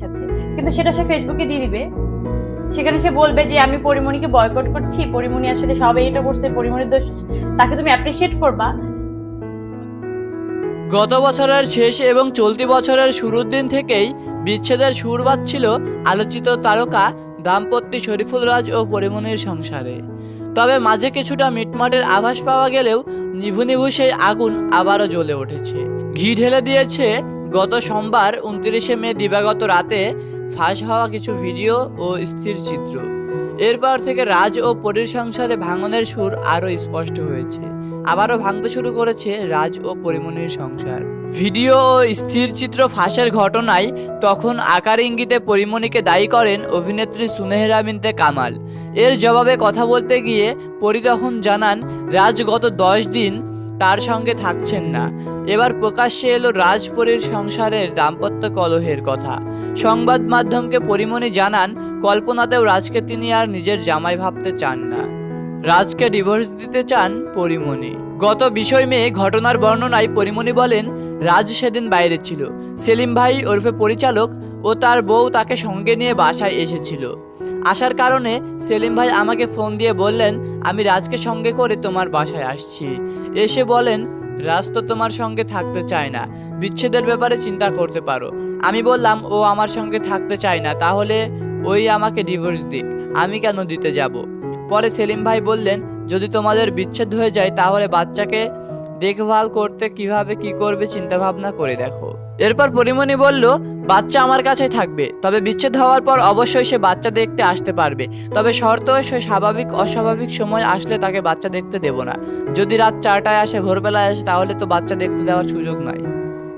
সাথে। কিন্তু সেটা সে ফেসবুকে দিয়ে দিবে। সেখানে সে বলবে যে, আমি পরিমণিকে বয়কট করছি। পরিমণি আসলে সবাই এটা করছে, পরিমণির দোষ, তাকে তুমি অ্যাপ্রিসিয়েট করবা। গত বছরের শেষ এবং চলতি বছরের শুরুর দিন থেকেই বিচ্ছেদের সুর বাজছিল আলোচিত তারকা দাম্পত্য শরীফুল রাজ ও পরিমণির সংসারে। তবে মাঝে কিছুটা মিটমাটের আভাস পাওয়া গেলেও নিভু নিভু সেই আগুন আবারও জ্বলে উঠেছে। ঘি ঢেলে দিয়েছে গত সোমবার উনত্রিশে মে দিবাগত রাতে ফাঁস হওয়া কিছু ভিডিও ও স্থির চিত্র। এরপর থেকে রাজ ও পরীর সংসারে ভাঙনের সুর আরও স্পষ্ট হয়েছে। আবারও ভাঙতে শুরু করেছে রাজ ও পরিমণির সংসার। ভিডিও ও স্থির চিত্র ফাঁসের ঘটনায় তখন আকার ইঙ্গিতে পরিমণিকে দায়ী করেন অভিনেত্রী সুনেহরা বিনতে কামাল। এর জবাবে কথা বলতে গিয়ে পরি তখন জানান, রাজ গত দশ দিন তার সঙ্গে থাকছেন না। এবার প্রকাশ্যে এলো রাজপরীর সংসারের দাম্পত্য কলহের কথা। সংবাদ মাধ্যমকে পরিমণি জানান, কল্পনাতেও রাজকে তিনি আর নিজের জামাই ভাবতে চান না। রাজকে ডিভোর্স দিতে চান পরিমণি। গত বিষয় মেয়ে ঘটনার বর্ণনায় পরিমণি বলেন, রাজ সেদিন বাইরে ছিল। সেলিম ভাই ওরফে পরিচালক ও তার বউ তাকে সঙ্গে নিয়ে বাসায় এসেছিল। আসার কারণে সেলিম ভাই আমাকে ফোন দিয়ে বললেন, আমি রাজকে সঙ্গে করে তোমার বাসায় আসছি। এসে বলেন, রাজ তো তোমার সঙ্গে থাকতে চায় না। বিচ্ছেদের ব্যাপারে চিন্তা করতে পারো। আমি বললাম, ও আমার সঙ্গে থাকতে চায় না, তাহলে ওই আমাকে ডিভোর্স দিক। আমি কেন দিতে যাব? পরে সেলিম ভাই বললেন, যদি তোমাদের বিচ্ছেদ হয়ে যায়, তাহলে বাচ্চাকে দেখভাল করতে কীভাবে কি করবে চিন্তা ভাবনা করে দেখো। এরপর পরিমণি বলল, বাচ্চা আমার কাছে থাকবে। তবে বিচ্ছেদ হওয়ার পর অবশ্যই সে বাচ্চা দেখতে আসতে পারবে। তবে শর্ত, সে স্বাভাবিক, অস্বাভাবিক সময় আসলে তাকে বাচ্চা দেখতে দেব না। যদি রাত চারটায় আসে, ভোরবেলায় আসে, তাহলে তো বাচ্চা দেখতে দেওয়ার সুযোগ নাই।